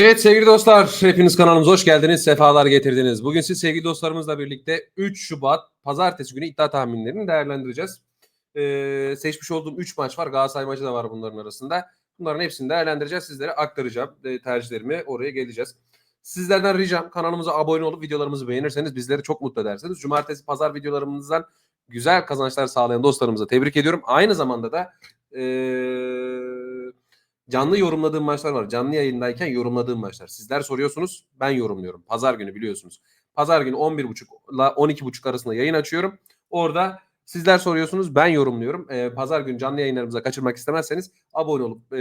Evet sevgili dostlar, hepiniz kanalımıza hoş geldiniz, sefalar getirdiniz. Bugün siz sevgili dostlarımızla birlikte 3 Şubat Pazartesi günü iddia tahminlerini değerlendireceğiz. Ee, seçmiş olduğum 3 maç var, Galatasaray maçı da var bunların arasında. Bunların hepsini değerlendireceğiz, sizlere aktaracağım e, tercihlerimi, oraya geleceğiz. Sizlerden ricam kanalımıza abone olup videolarımızı beğenirseniz bizleri çok mutlu edersiniz. Cumartesi, pazar videolarımızdan güzel kazançlar sağlayan dostlarımıza tebrik ediyorum. Aynı zamanda da... Ee, canlı yorumladığım maçlar var. Canlı yayındayken yorumladığım maçlar. Sizler soruyorsunuz, ben yorumluyorum. Pazar günü biliyorsunuz. Pazar günü 11.30 ile 12.30 arasında yayın açıyorum. Orada sizler soruyorsunuz, ben yorumluyorum. Ee, Pazar günü canlı yayınlarımıza kaçırmak istemezseniz abone olup e,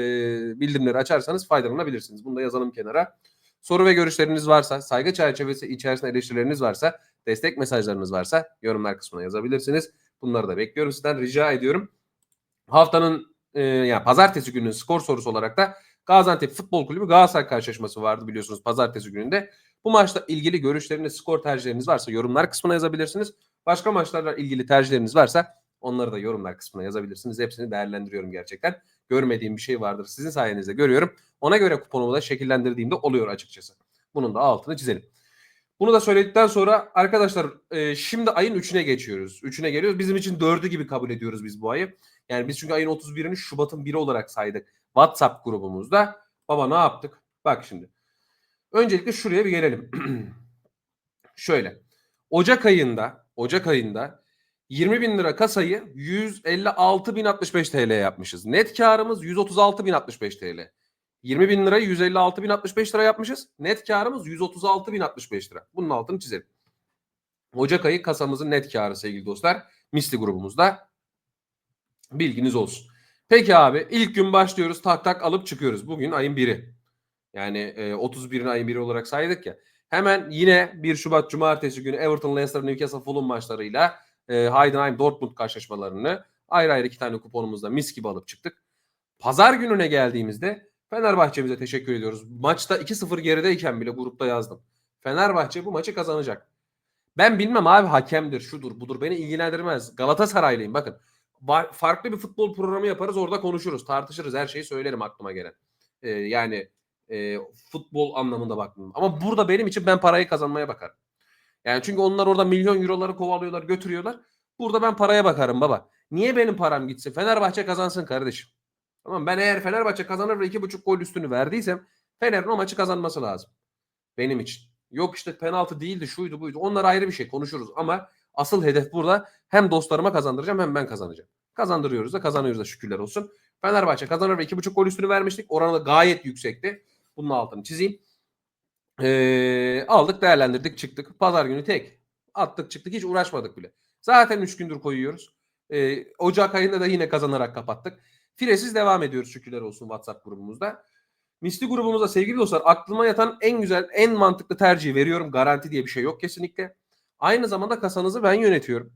bildirimleri açarsanız faydalanabilirsiniz. Bunu da yazalım kenara. Soru ve görüşleriniz varsa, saygı çerçevesi içerisinde eleştirileriniz varsa, destek mesajlarınız varsa yorumlar kısmına yazabilirsiniz. Bunları da bekliyorum sizden. Rica ediyorum. Haftanın e, yani pazartesi gününün skor sorusu olarak da Gaziantep Futbol Kulübü Galatasaray karşılaşması vardı biliyorsunuz pazartesi gününde. Bu maçla ilgili görüşleriniz, skor tercihleriniz varsa yorumlar kısmına yazabilirsiniz. Başka maçlarla ilgili tercihleriniz varsa onları da yorumlar kısmına yazabilirsiniz. Hepsini değerlendiriyorum gerçekten. Görmediğim bir şey vardır. Sizin sayenizde görüyorum. Ona göre kuponumu da şekillendirdiğimde oluyor açıkçası. Bunun da altını çizelim. Bunu da söyledikten sonra arkadaşlar e, şimdi ayın 3'üne geçiyoruz. 3'üne geliyoruz. Bizim için 4'ü gibi kabul ediyoruz biz bu ayı. Yani biz çünkü ayın 31'ini Şubat'ın 1'i olarak saydık. WhatsApp grubumuzda. Baba ne yaptık? Bak şimdi. Öncelikle şuraya bir gelelim. Şöyle. Ocak ayında Ocak ayında 20 bin lira kasayı 156.065 TL yapmışız. Net karımız 136.065 TL. 20 bin lirayı 156.065 lira yapmışız. Net karımız 136.065 lira. Bunun altını çizelim. Ocak ayı kasamızın net karı sevgili dostlar. Misli grubumuzda. Bilginiz olsun. Peki abi ilk gün başlıyoruz tak tak alıp çıkıyoruz. Bugün ayın biri. Yani e, 31'in ayın biri olarak saydık ya. Hemen yine 1 Şubat Cumartesi günü Everton, Leicester, Newcastle, Fulham maçlarıyla e, Heidenheim, Dortmund karşılaşmalarını ayrı ayrı iki tane kuponumuzda mis gibi alıp çıktık. Pazar gününe geldiğimizde Fenerbahçe'mize teşekkür ediyoruz. Maçta 2-0 gerideyken bile grupta yazdım. Fenerbahçe bu maçı kazanacak. Ben bilmem abi hakemdir, şudur, budur. Beni ilgilendirmez. Galatasaraylıyım bakın. Farklı bir futbol programı yaparız orada konuşuruz, tartışırız. Her şeyi söylerim aklıma gelen. Ee, yani e, futbol anlamında baktım. Ama burada benim için ben parayı kazanmaya bakarım. Yani çünkü onlar orada milyon euroları kovalıyorlar, götürüyorlar. Burada ben paraya bakarım baba. Niye benim param gitsin? Fenerbahçe kazansın kardeşim. Tamam ben eğer Fenerbahçe kazanır ve iki buçuk gol üstünü verdiysem Fener'in o maçı kazanması lazım. Benim için. Yok işte penaltı değildi şuydu buydu. Onlar ayrı bir şey konuşuruz ama asıl hedef burada hem dostlarıma kazandıracağım hem ben kazanacağım. Kazandırıyoruz da kazanıyoruz da şükürler olsun. Fenerbahçe kazanır ve iki buçuk gol üstünü vermiştik. Oranı da gayet yüksekti. Bunun altını çizeyim. Ee, aldık değerlendirdik çıktık. Pazar günü tek. Attık çıktık hiç uğraşmadık bile. Zaten 3 gündür koyuyoruz. Ee, Ocak ayında da yine kazanarak kapattık. Firesiz devam ediyoruz şükürler olsun WhatsApp grubumuzda. Misli grubumuzda sevgili dostlar aklıma yatan en güzel, en mantıklı tercihi veriyorum. Garanti diye bir şey yok kesinlikle. Aynı zamanda kasanızı ben yönetiyorum.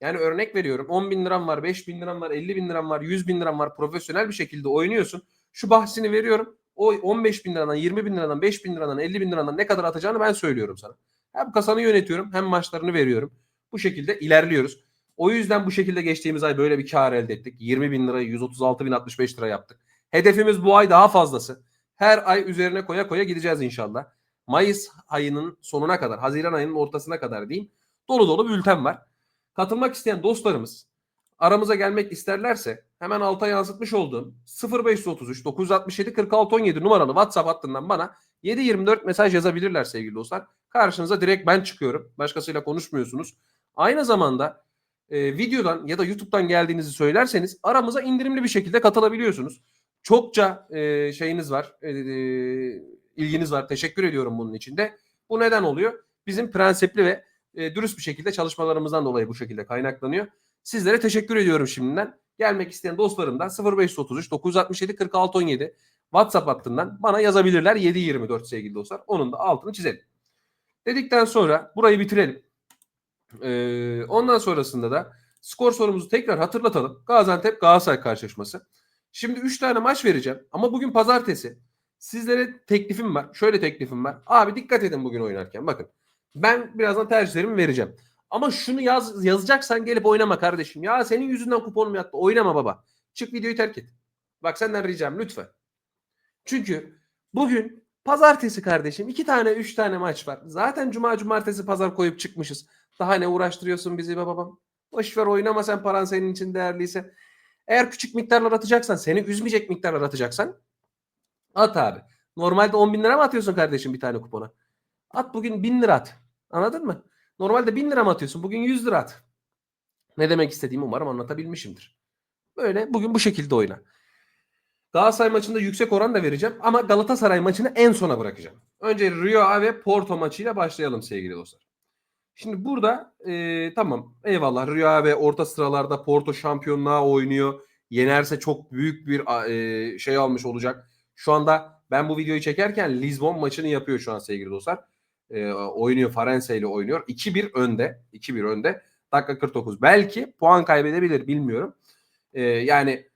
Yani örnek veriyorum 10 bin liram var, 5 bin liram var, 50 bin liram var, 100 bin liram var. Profesyonel bir şekilde oynuyorsun. Şu bahsini veriyorum. O 15 bin liradan, 20 bin liradan, 5 bin liradan, 50 bin liradan ne kadar atacağını ben söylüyorum sana. Hem kasanı yönetiyorum hem maçlarını veriyorum. Bu şekilde ilerliyoruz. O yüzden bu şekilde geçtiğimiz ay böyle bir kar elde ettik. 20 bin lirayı 136 bin 65 lira yaptık. Hedefimiz bu ay daha fazlası. Her ay üzerine koya koya gideceğiz inşallah. Mayıs ayının sonuna kadar, Haziran ayının ortasına kadar diyeyim. Dolu dolu bülten var. Katılmak isteyen dostlarımız aramıza gelmek isterlerse hemen alta yansıtmış olduğum 0533 967 46 17 numaralı WhatsApp hattından bana 724 mesaj yazabilirler sevgili dostlar. Karşınıza direkt ben çıkıyorum. Başkasıyla konuşmuyorsunuz. Aynı zamanda e, videodan ya da YouTube'dan geldiğinizi söylerseniz aramıza indirimli bir şekilde katılabiliyorsunuz. Çokça e, şeyiniz var, e, e, ilginiz var. Teşekkür ediyorum bunun için de. Bu neden oluyor? Bizim prensipli ve e, dürüst bir şekilde çalışmalarımızdan dolayı bu şekilde kaynaklanıyor. Sizlere teşekkür ediyorum şimdiden. Gelmek isteyen dostlarım da 0533 967 46 17 WhatsApp hattından bana yazabilirler 724 sevgili dostlar. Onun da altını çizelim. Dedikten sonra burayı bitirelim. Ee, ondan sonrasında da skor sorumuzu tekrar hatırlatalım. Gaziantep Galatasaray karşılaşması. Şimdi 3 tane maç vereceğim ama bugün pazartesi. Sizlere teklifim var. Şöyle teklifim var. Abi dikkat edin bugün oynarken. Bakın ben birazdan tercihlerimi vereceğim. Ama şunu yaz, yazacaksan gelip oynama kardeşim. Ya senin yüzünden kuponum yattı. Oynama baba. Çık videoyu terk et. Bak senden ricam lütfen. Çünkü bugün Pazartesi kardeşim iki tane üç tane maç var. Zaten cuma cumartesi pazar koyup çıkmışız. Daha ne uğraştırıyorsun bizi be babam? Boş ver oynama sen paran senin için değerliyse. Eğer küçük miktarlar atacaksan seni üzmeyecek miktarlar atacaksan at abi. Normalde 10 bin lira mı atıyorsun kardeşim bir tane kupona? At bugün 1000 lira at. Anladın mı? Normalde 1000 lira mı atıyorsun? Bugün 100 lira at. Ne demek istediğimi umarım anlatabilmişimdir. Böyle bugün bu şekilde oyna. Galatasaray maçında yüksek oran da vereceğim ama Galatasaray maçını en sona bırakacağım. Önce Rio Ave Porto maçıyla başlayalım sevgili dostlar. Şimdi burada e, tamam eyvallah Rio Ave orta sıralarda Porto şampiyonluğa oynuyor. Yenerse çok büyük bir e, şey almış olacak. Şu anda ben bu videoyu çekerken Lisbon maçını yapıyor şu an sevgili dostlar. E, oynuyor Farense ile oynuyor. 2-1 önde. 2-1 önde. Dakika 49. Belki puan kaybedebilir bilmiyorum. E, yani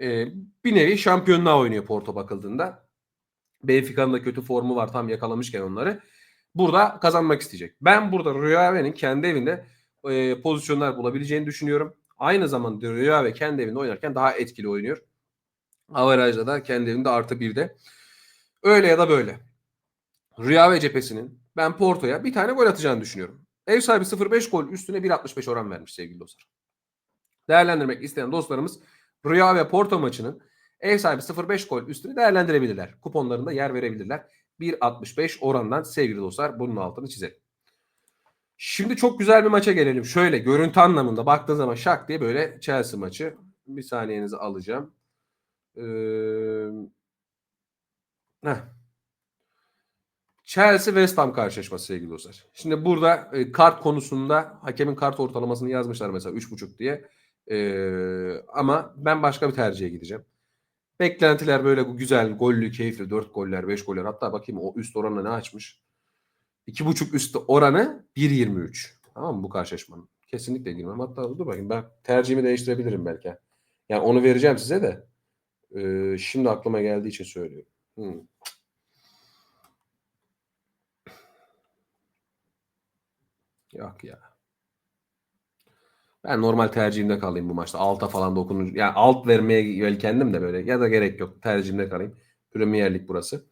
e, bir nevi şampiyonluğa oynuyor Porto bakıldığında. Benfica'nın da kötü formu var tam yakalamışken onları. Burada kazanmak isteyecek. Ben burada Rio Ave'nin kendi evinde e, pozisyonlar bulabileceğini düşünüyorum. Aynı zamanda Rio Ave kendi evinde oynarken daha etkili oynuyor. Averajda da kendi evinde artı bir de. Öyle ya da böyle. Rio Ave cephesinin ben Porto'ya bir tane gol atacağını düşünüyorum. Ev sahibi 0.5 gol üstüne 1.65 oran vermiş sevgili dostlar. Değerlendirmek isteyen dostlarımız Rio ve Porto maçının ev sahibi 0.5 gol üstünü değerlendirebilirler. Kuponlarında yer verebilirler. 1.65 orandan sevgili dostlar bunun altını çizelim. Şimdi çok güzel bir maça gelelim. Şöyle görüntü anlamında baktığın zaman şak diye böyle Chelsea maçı. Bir saniyenizi alacağım. Ee. Chelsea West Ham karşılaşması sevgili dostlar. Şimdi burada e, kart konusunda hakemin kart ortalamasını yazmışlar mesela 3.5 diye. Ee, ama ben başka bir tercihe gideceğim. Beklentiler böyle güzel, gollü, keyifli. 4 goller, 5 goller. Hatta bakayım o üst oranı ne açmış? 2.5 üst oranı 1.23. Tamam mı bu karşılaşmanın? Kesinlikle girmem. Hatta dur bakayım ben tercihimi değiştirebilirim belki. Yani onu vereceğim size de. Ee, şimdi aklıma geldiği için söylüyorum. Hmm. Yok ya. Ben normal tercihimde kalayım bu maçta. Alta falan dokunur. Yani alt vermeye yelkendim de böyle. Ya da gerek yok. Tercihimde kalayım. Premier Lig burası.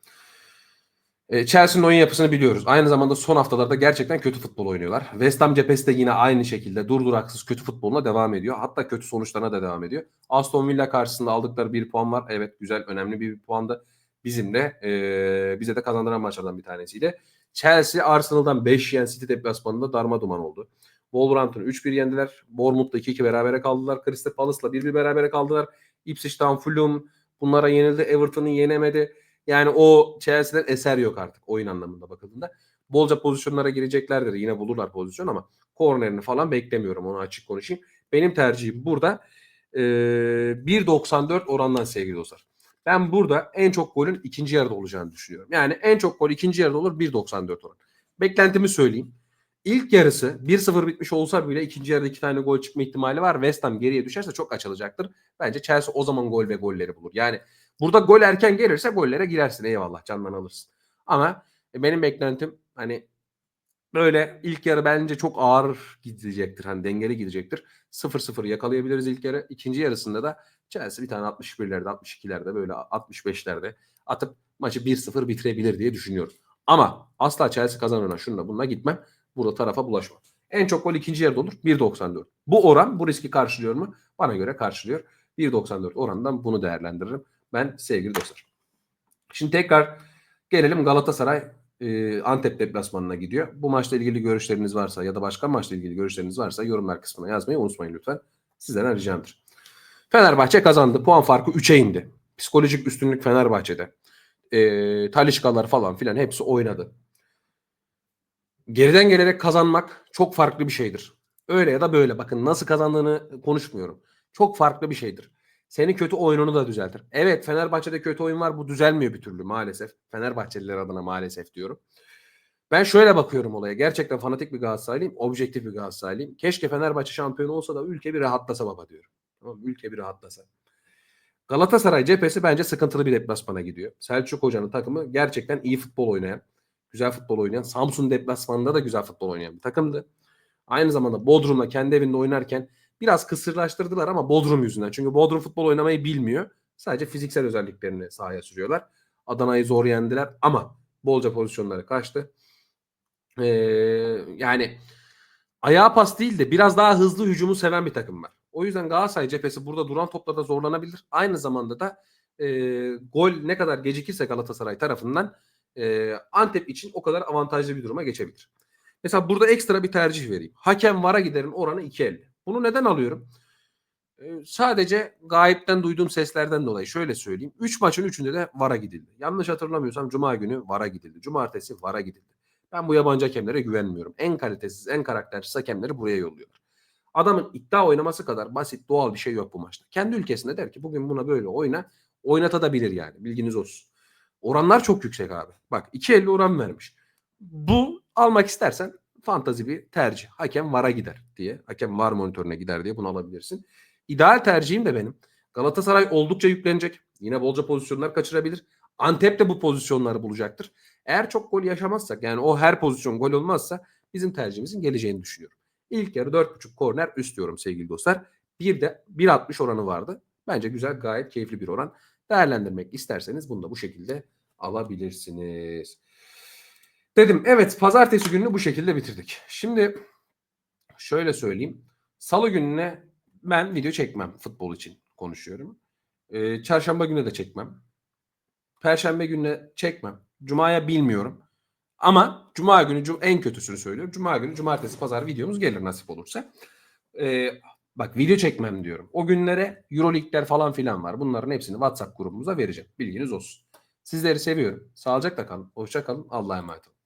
E, Chelsea'nin oyun yapısını biliyoruz. Aynı zamanda son haftalarda gerçekten kötü futbol oynuyorlar. West Ham cephesi de yine aynı şekilde durduraksız kötü futboluna devam ediyor. Hatta kötü sonuçlarına da devam ediyor. Aston Villa karşısında aldıkları bir puan var. Evet güzel önemli bir puan da bizim de e, bize de kazandıran maçlardan bir tanesiydi. Chelsea Arsenal'dan 5 yiyen City deplasmanında darma duman oldu. Wolverhampton'ı 3-1 yendiler. Bournemouth'la 2-2 berabere kaldılar. Crystal Palace'la 1-1 berabere kaldılar. Ipswich Town, Fulham bunlara yenildi. Everton'ı yenemedi. Yani o Chelsea'den eser yok artık oyun anlamında bakıldığında. Bolca pozisyonlara gireceklerdir. Yine bulurlar pozisyon ama kornerini falan beklemiyorum onu açık konuşayım. Benim tercihim burada e, 1.94 orandan sevgili dostlar. Ben burada en çok golün ikinci yarıda olacağını düşünüyorum. Yani en çok gol ikinci yarıda olur 1.94 oran. Beklentimi söyleyeyim. İlk yarısı 1-0 bitmiş olsa bile ikinci yarıda iki tane gol çıkma ihtimali var. West Ham geriye düşerse çok açılacaktır. Bence Chelsea o zaman gol ve golleri bulur. Yani burada gol erken gelirse gollere girersin eyvallah candan alırsın. Ama benim beklentim hani böyle ilk yarı bence çok ağır gidecektir. Hani dengeli gidecektir. 0-0 yakalayabiliriz ilk yarı. İkinci yarısında da Chelsea bir tane 61'lerde 62'lerde böyle 65'lerde atıp maçı 1-0 bitirebilir diye düşünüyorum. Ama asla Chelsea kazanana şununla bununla gitmem. Burada tarafa bulaşma. En çok gol ikinci yarıda olur. 1.94. Bu oran bu riski karşılıyor mu? Bana göre karşılıyor. 1.94 orandan bunu değerlendiririm. Ben sevgili dostlar. Şimdi tekrar gelelim Galatasaray e, Antep deplasmanına gidiyor. Bu maçla ilgili görüşleriniz varsa ya da başka maçla ilgili görüşleriniz varsa yorumlar kısmına yazmayı unutmayın lütfen. Sizden ricamdır. Fenerbahçe kazandı. Puan farkı 3'e indi. Psikolojik üstünlük Fenerbahçe'de. E, Talişkalar falan filan hepsi oynadı geriden gelerek kazanmak çok farklı bir şeydir. Öyle ya da böyle. Bakın nasıl kazandığını konuşmuyorum. Çok farklı bir şeydir. Seni kötü oyununu da düzeltir. Evet Fenerbahçe'de kötü oyun var. Bu düzelmiyor bir türlü maalesef. Fenerbahçeliler adına maalesef diyorum. Ben şöyle bakıyorum olaya. Gerçekten fanatik bir Galatasaraylıyım. Objektif bir Galatasaraylıyım. Keşke Fenerbahçe şampiyon olsa da ülke bir rahatlasa baba diyorum. Tamam Ülke bir rahatlasa. Galatasaray cephesi bence sıkıntılı bir deplasmana gidiyor. Selçuk Hoca'nın takımı gerçekten iyi futbol oynayan, güzel futbol oynayan, Samsun deplasmanında da güzel futbol oynayan bir takımdı. Aynı zamanda Bodrum'la kendi evinde oynarken biraz kısırlaştırdılar ama Bodrum yüzünden. Çünkü Bodrum futbol oynamayı bilmiyor. Sadece fiziksel özelliklerini sahaya sürüyorlar. Adana'yı zor yendiler ama Bolca pozisyonları kaçtı. Ee, yani ayağa pas değil de biraz daha hızlı hücumu seven bir takım var. O yüzden Galatasaray cephesi burada duran toplarda zorlanabilir. Aynı zamanda da e, gol ne kadar gecikirse Galatasaray tarafından e, Antep için o kadar avantajlı bir duruma geçebilir. Mesela burada ekstra bir tercih vereyim. Hakem vara giderin oranı 2.50. Bunu neden alıyorum? Ee, sadece gayipten duyduğum seslerden dolayı şöyle söyleyeyim. 3 maçın 3'ünde de VAR'a gidildi. Yanlış hatırlamıyorsam Cuma günü VAR'a gidildi. Cumartesi VAR'a gidildi. Ben bu yabancı hakemlere güvenmiyorum. En kalitesiz, en karaktersiz hakemleri buraya yolluyorlar. Adamın iddia oynaması kadar basit, doğal bir şey yok bu maçta. Kendi ülkesinde der ki bugün buna böyle oyna, oynatabilir yani. Bilginiz olsun. Oranlar çok yüksek abi. Bak 2.50 oran vermiş. Bu almak istersen fantazi bir tercih. Hakem VAR'a gider diye. Hakem VAR monitörüne gider diye bunu alabilirsin. İdeal tercihim de benim. Galatasaray oldukça yüklenecek. Yine bolca pozisyonlar kaçırabilir. Antep de bu pozisyonları bulacaktır. Eğer çok gol yaşamazsak yani o her pozisyon gol olmazsa bizim tercihimizin geleceğini düşünüyorum. İlk yarı 4.5 korner üst diyorum sevgili dostlar. Bir de 1.60 oranı vardı. Bence güzel gayet keyifli bir oran. Değerlendirmek isterseniz bunu da bu şekilde alabilirsiniz. Dedim evet pazartesi gününü bu şekilde bitirdik. Şimdi şöyle söyleyeyim. Salı gününe ben video çekmem futbol için konuşuyorum. Ee, çarşamba günü de çekmem. Perşembe gününe çekmem. Cuma'ya bilmiyorum. Ama Cuma günü en kötüsünü söylüyorum. Cuma günü, cumartesi, pazar videomuz gelir nasip olursa. Ee, bak video çekmem diyorum. O günlere Euroleague'ler falan filan var. Bunların hepsini WhatsApp grubumuza vereceğim. Bilginiz olsun. Sizleri seviyorum. Sağlıcakla kalın. Hoşça kalın. Allah'a emanet olun.